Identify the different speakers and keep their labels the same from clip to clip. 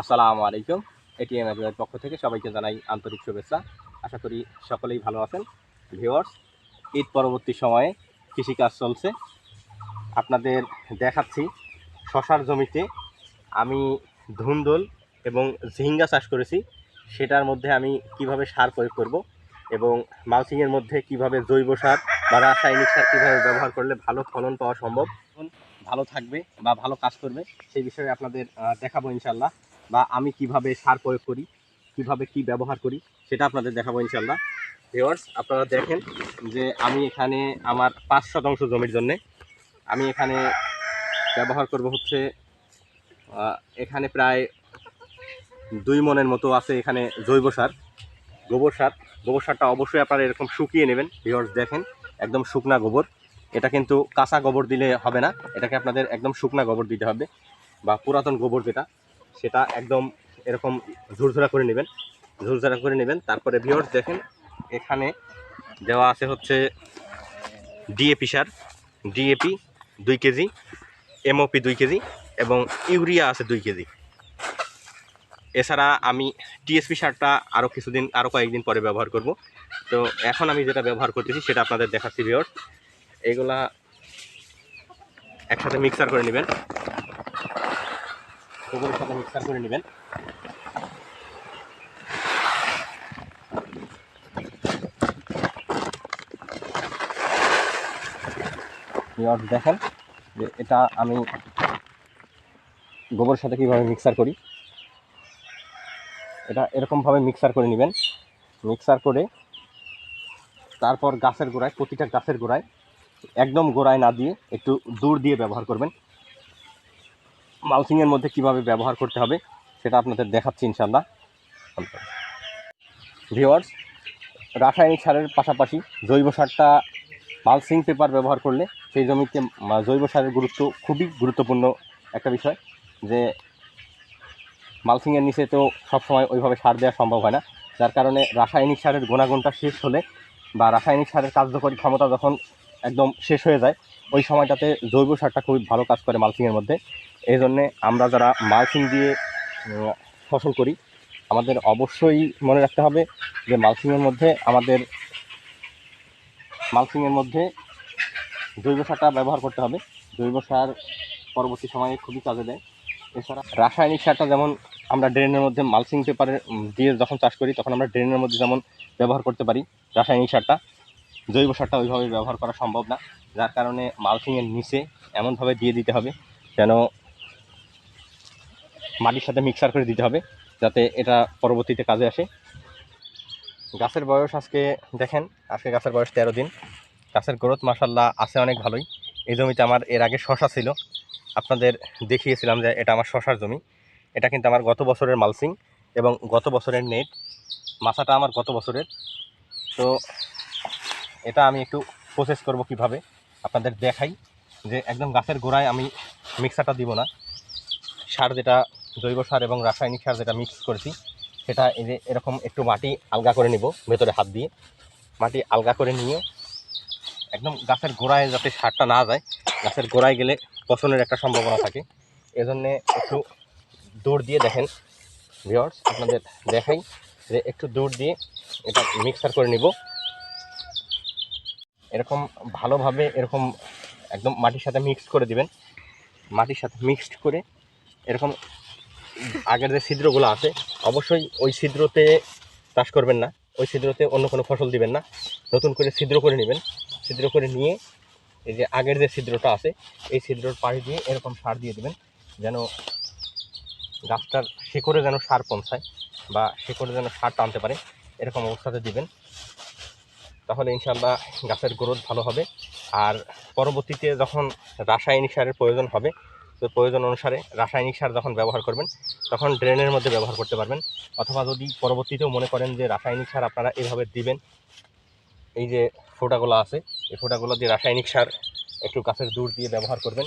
Speaker 1: আসসালামু আলাইকুম। এটিএম এর পক্ষ থেকে সবাইকে জানাই আন্তরিক শুভেচ্ছা। আশা করি সকলেই ভালো আছেন। ভিউয়ার্স, ঈদ পরবর্তী সময়ে কৃষিকাজ চলছে। আপনাদের দেখাচ্ছি শশার জমিতে আমি ধুন্দল এবং ঝিঙ্গা চাষ করেছি। সেটার মধ্যে আমি কীভাবে সার প্রয়োগ করব এবং মালচিংয়ের মধ্যে কীভাবে জৈব সার বা রাসায়নিক সার কীভাবে ব্যবহার করলে ভালো ফলন পাওয়া সম্ভব? ভালো থাকবে বা ভালো কাজ করবে, সেই বিষয়ে আপনাদের দেখাবো ইনশাল্লাহ বা আমি কীভাবে সার প্রয়োগ করি, কীভাবে কি ব্যবহার করি, সেটা আপনাদের দেখাবো ইনশাল্লাহ ভিওয়ার্স আপনারা দেখেন যে আমি এখানে আমার পাঁচ শতাংশ জমির জন্যে আমি এখানে ব্যবহার করব হচ্ছে এখানে প্রায় দুই মনের মতো আছে এখানে জৈব সার, গোবর সার। গোবর সারটা অবশ্যই আপনারা এরকম শুকিয়ে নেবেন। ভিওয়ার্স দেখেন, একদম শুকনা গোবর। এটা কিন্তু কাঁচা গোবর দিলে হবে না, এটাকে আপনাদের একদম শুকনা গোবর দিতে হবে, বা পুরাতন গোবর যেটা সেটা একদম এরকম ঝুরঝুরা করে নেবেন, ঝুরঝুরা করে নেবেন। তারপরে ভিওর্স দেখেন, এখানে দেওয়া আছে হচ্ছে ডিএপি সার। ডিএপি দুই কেজি এমওপি দুই কেজি এবং ইউরিয়া আছে দুই কেজি। এছাড়া আমি টিএসপি সারটা আরও কিছুদিন আরও কয়েকদিন পরে ব্যবহার করব। তো এখন আমি যেটা ব্যবহার করতেছি, সেটা আপনাদের দেখাচ্ছি ভিওর্স এগুলা একসাথে মিক্সার করে নেবেন। গোবরের সাথে মিক্সার করে নেবেন। দেখেন যে এটা আমি গোবরের সাথে কীভাবে মিক্সার করি। এটা এরকমভাবে মিক্সার করে নেবেন। মিক্সার করে তারপর গাছের গোড়ায়, প্রতিটা গাছের গোড়ায় একদম গোড়ায় না দিয়ে একটু দূর দিয়ে ব্যবহার করবেন। মালচিংয়ের মধ্যে কীভাবে ব্যবহার করতে হবে, সেটা আপনাদের দেখাচ্ছি ইনশাল্লাহ ভিওয়ার্স রাসায়নিক সারের পাশাপাশি জৈব সারটা মালসিং পেপার ব্যবহার করলে সেই জমিতে জৈব সারের গুরুত্ব খুবই গুরুত্বপূর্ণ একটা বিষয়, যে মালচিংয়ের নিচে তো সবসময় ওইভাবে সার দেওয়া সম্ভব হয় না। যার কারণে রাসায়নিক সারের গুণাগুণটা শেষ হলে বা রাসায়নিক সারের কার্যকরী ক্ষমতা যখন একদম শেষ হয়ে যায়, ওই সময়টাতে জৈব সারটা খুবই ভালো কাজ করে মালচিংয়ের মধ্যে। এই জন্যে আমরা যারা মালচিং দিয়ে ফসল করি, আমাদের অবশ্যই মনে রাখতে হবে যে মালচিংয়ের মধ্যে আমাদের, মালচিংয়ের মধ্যে জৈব সারটা ব্যবহার করতে হবে। জৈব সার পরবর্তী সময়ে খুবই কাজে দেয়। এছাড়া রাসায়নিক সারটা যেমন আমরা ড্রেনের মধ্যে মালচিং পেপারে দিয়ে যখন চাষ করি, তখন আমরা ড্রেনের মধ্যে যেমন ব্যবহার করতে পারি রাসায়নিক সারটা, জৈব সারটা ওইভাবে ব্যবহার করা সম্ভব না। যার কারণে মালচিংয়ের নিচে এমনভাবে দিয়ে দিতে হবে যেন মাটির সাথে মিক্সার করে দিতে হবে, যাতে এটা পরবর্তীতে কাজে আসে। গাছের বয়স আজকে দেখেন, আজকে গাছের বয়স তেরো দিন। গাছের গ্রোথ মাসাল্লাহ আছে অনেক ভালোই। এই জমিতে আমার এর আগে শশা ছিল। আপনাদের দেখিয়েছিলাম যে এটা আমার শশার জমি। এটা কিন্তু আমার গত বছরের মালসিং এবং গত বছরের নেট। মাছাটা আমার গত বছরের। তো এটা আমি একটু প্রসেস করব কীভাবে, আপনাদের দেখাই যে একদম গাছের গোড়ায় আমি মিক্সারটা দিব না। সার যেটা জৈব সার এবং রাসায়নিক সার যেটা মিক্স করেছি, সেটা এই যে এরকম একটু মাটি আলগা করে নিব ভেতরে হাত দিয়ে। মাটি আলগা করে নিয়ে একদম গাছের গোড়ায় যাতে সারটা না যায়, গাছের গোড়ায় গেলে পচনের একটা সম্ভাবনা থাকে। এজন্যে একটু দৌড় দিয়ে দেখেন ভিওর্স আপনাদের দেখাই যে একটু দৌড় দিয়ে এটা মিক্সার করে নিব। এরকম ভালোভাবে এরকম একদম মাটির সাথে মিক্স করে দিবেন। মাটির সাথে মিক্সড করে এরকম আগের যে ছিদ্রগুলো আছে, অবশ্যই ওই ছিদ্রতে চাষ করবেন না। ওই ছিদ্রতে অন্য কোনো ফসল দিবেন না। নতুন করে ছিদ্র করে নেবেন। ছিদ্র করে নিয়ে এই যে আগের যে ছিদ্রটা আছে, এই ছিদ্রর পাড়ি দিয়ে এরকম সার দিয়ে দেবেন, যেন গাছটার শিকড়ে যেন সার পৌঁছায় বা শিকড়ে যেন সার টানতে পারে, এরকম অবস্থাতে দিবেন। তাহলে ইনশাল্লাহ গাছের গ্রোথ ভালো হবে। আর পরবর্তীতে যখন রাসায়নিক সারের প্রয়োজন হবে তো প্রয়োজন অনুসারে রাসায়নিক সার যখন ব্যবহার করবেন, তখন ড্রেনের মধ্যে ব্যবহার করতে পারবেন। অথবা যদি পরবর্তীতেও মনে করেন যে রাসায়নিক সার আপনারা এভাবে দিবেন, এই যে ফোঁটাগুলো আছে, এই ফোঁটাগুলো দিয়ে রাসায়নিক সার একটু গাছের দূর দিয়ে ব্যবহার করবেন।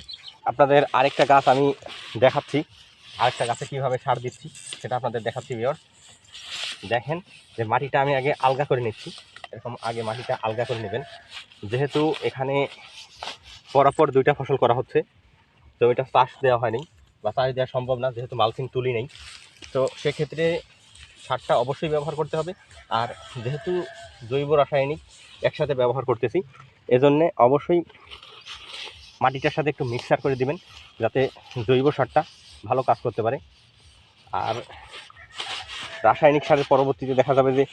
Speaker 1: আপনাদের আরেকটা গাছ আমি দেখাচ্ছি। আরেকটা গাছে কীভাবে সার দিচ্ছি, সেটা আপনাদের দেখাচ্ছি বিয়র দেখেন যে মাটিটা আমি আগে আলগা করে নিচ্ছি। এরকম আগে মাটিটা আলগা করে নেবেন। যেহেতু এখানে পরপর দুইটা ফসল করা হচ্ছে তো এটা চাষ দেওয়া হয়নি, বা চাষ দেওয়া সম্ভব না, যেহেতু মালচিং তুলি নেই। তো সেক্ষেত্রে সারটা অবশ্যই ব্যবহার করতে হবে, আর যেহেতু জৈব রাসায়নিক একসাথে ব্যবহার করতেছি, এজন্যে অবশ্যই মাটিটার সাথে একটু মিক্সার করে দিবেন, যাতে জৈব সারটা ভালো কাজ করতে পারে। আর রাসায়নিক সারের পরবর্তীতে দেখা যাবে যে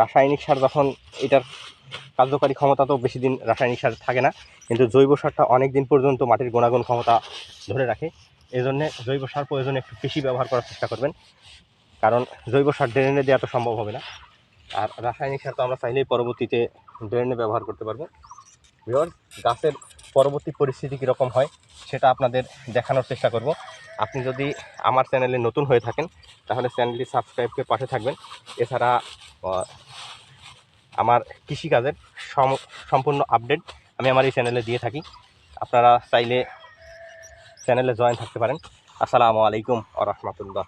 Speaker 1: রাসায়নিক সার যখন এটার কার্যকারী ক্ষমতা তো বেশি দিন রাসায়নিক সার থাকে না, কিন্তু জৈব সারটা অনেক দিন পর্যন্ত মাটির গুণাগুণ ক্ষমতা ধরে রাখে। এই জন্যে জৈব সার প্রয়োজনে একটু বেশি ব্যবহার করার চেষ্টা করবেন, কারণ জৈব সার ড্রেনে দেওয়া তো সম্ভব হবে না। আর রাসায়নিক সার তো আমরা চাইলেই পরবর্তীতে ড্রেনে ব্যবহার করতে পারব। ভিওর গাছের পরবর্তী পরিস্থিতি কীরকম হয় সেটা আপনাদের দেখানোর চেষ্টা করব। আপনি যদি আমার চ্যানেলে নতুন হয়ে থাকেন, তাহলে চ্যানেলটি সাবস্ক্রাইব করে পাশে থাকবেন। এছাড়া আমার কৃষিকাজের সম- সম্পূর্ণ আপডেট আমি আমার এই চ্যানেলে দিয়ে থাকি। আপনারা চাইলে চ্যানেলে জয়েন থাকতে পারেন। আসসালামু আলাইকুম আ রহমতুল্লাহ।